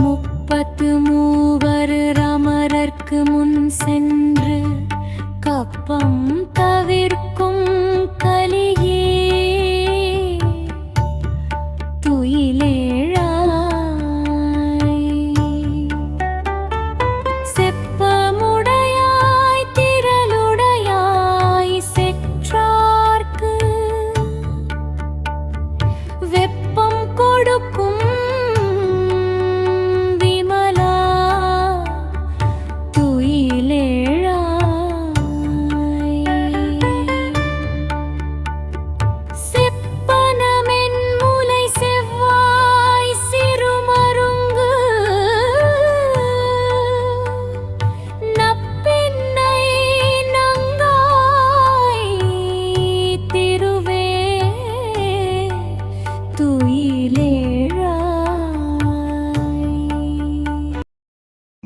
முப்பத்து மூவர் ரமரர்க்கு முன் சென்று கப்பம் தவிர்க்கும் கலியே. துயிலேழாய். செப்பமுடையாய் திரளுடையாய் செற்றார்க்கு. வெப்பம் கொடுக்கும்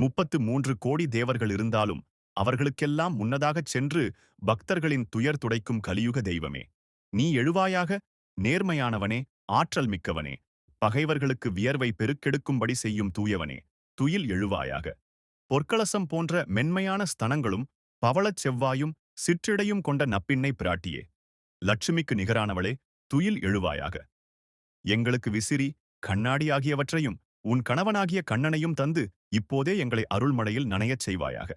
முப்பத்து மூன்று கோடி தேவர்கள் இருந்தாலும் அவர்களுக்கெல்லாம் முன்னதாகச் சென்று பக்தர்களின் துயர் துடைக்கும் கலியுக தெய்வமே. நீ எழுவாயாக நேர்மையானவனே ஆற்றல் மிக்கவனே பகைவர்களுக்கு வியர்வை பெருக்கெடுக்கும்படி செய்யும் தூயவனே துயில் எழுவாயாக. பொற்களசம் போன்ற மென்மையான ஸ்தனங்களும் பவளச் செவ்வாயும் சிற்றிடையும் கொண்ட நப்பிண்ணை பிராட்டியே. லட்சுமிக்கு நிகரானவளே துயில் எழுவாயாக. எங்களுக்கு விசிறி கண்ணாடி ஆகியவற்றையும் உன் கணவனாகிய கண்ணனையும் தந்து இப்போதே எங்களை அருள்மழையில் நனையச் செய்வாயாக.